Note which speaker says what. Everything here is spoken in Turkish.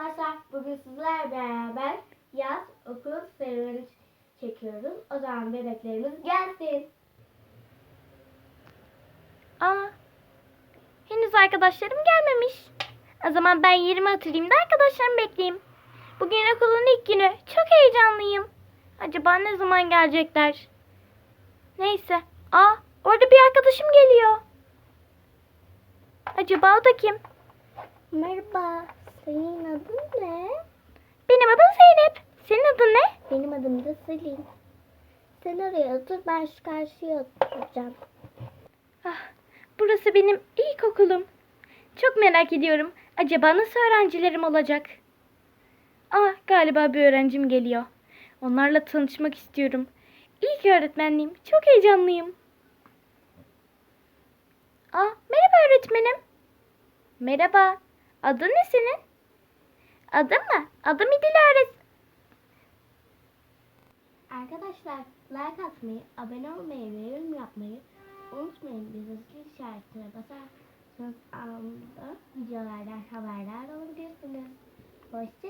Speaker 1: Arkadaşlar bugün sizlerle beraber yaz okul serüveni çekiyoruz. O zaman bebeklerimiz gelsin.
Speaker 2: Aa, henüz arkadaşlarım gelmemiş. O zaman ben yerimi hatırlayayım da arkadaşlarımı bekleyeyim. Bugün okulun ilk günü. Çok heyecanlıyım. Acaba ne zaman gelecekler? Neyse. Aa, orada bir arkadaşım geliyor. Acaba o da kim?
Speaker 1: Merhaba. Senin adın ne?
Speaker 2: Benim adım Zeynep. Senin adın ne?
Speaker 1: Benim adım da Selin. Sen oraya otur ben şu karşıya oturacağım.
Speaker 2: Ah, burası benim ilk okulum. Çok merak ediyorum. Acaba nasıl öğrencilerim olacak? Aa, galiba bir öğrencim geliyor. Onlarla tanışmak istiyorum. İlk öğretmenliğim. Çok heyecanlıyım. Aa, merhaba öğretmenim. Merhaba. Adın ne senin? Adım mı? Adım İdil öğret.
Speaker 1: Arkadaşlar like atmayı, abone olmayı ve yorum yapmayı unutmayın. Bizi işaretine basarsanız anında videolardan haberdar olabilirsiniz. Hoşçakalın.